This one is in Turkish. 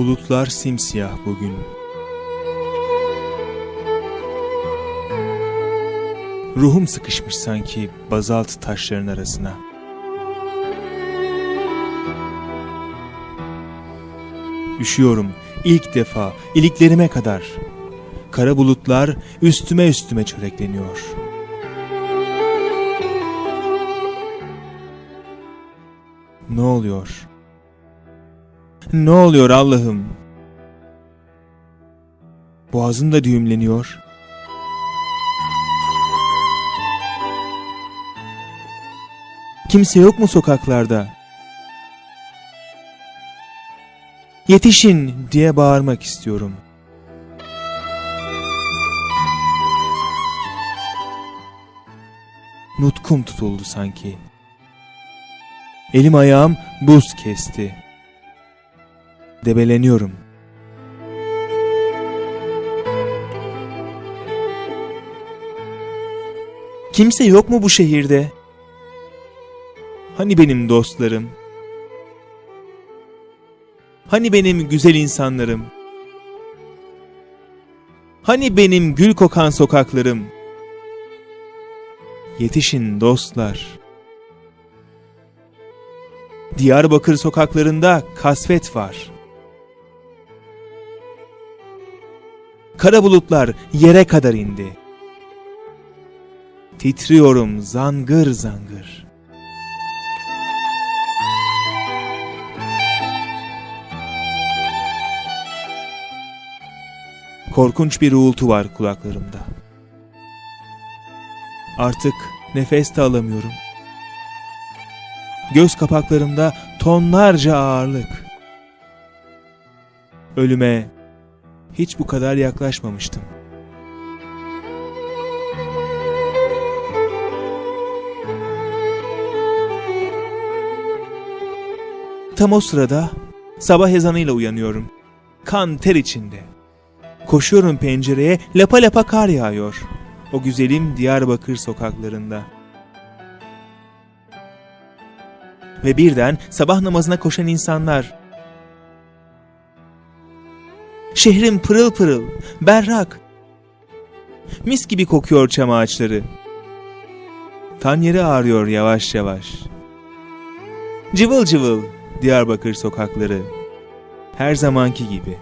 Bulutlar simsiyah bugün. Ruhum sıkışmış sanki bazalt taşların arasına. Üşüyorum ilk defa iliklerime kadar. Kara bulutlar üstüme üstüme çörekleniyor. Ne oluyor? Ne oluyor Allah'ım? Boğazım da düğümleniyor. Kimse yok mu sokaklarda? Yetişin diye bağırmak istiyorum. Nutkum tutuldu sanki. Elim ayağım buz kesti. Debeleniyorum. Kimse yok mu bu şehirde? Hani benim dostlarım? Hani benim güzel insanlarım? Hani benim gül kokan sokaklarım? Yetişin dostlar. Diyarbakır sokaklarında kasvet var. Kara bulutlar yere kadar indi. Titriyorum zangır zangır. Korkunç bir uğultu var kulaklarımda. Artık nefes de alamıyorum. Göz kapaklarımda tonlarca ağırlık. Ölüme hiç bu kadar yaklaşmamıştım. Tam o sırada sabah ezanıyla uyanıyorum. Kan ter içinde. Koşuyorum pencereye, lapa lapa kar yağıyor. O güzelim Diyarbakır sokaklarında. Ve birden sabah namazına koşan insanlar. Şehrim pırıl pırıl, berrak. Mis gibi kokuyor çam ağaçları. Tan ağrıyor yavaş yavaş. Cıvıl cıvıl Diyarbakır sokakları. Her zamanki gibi.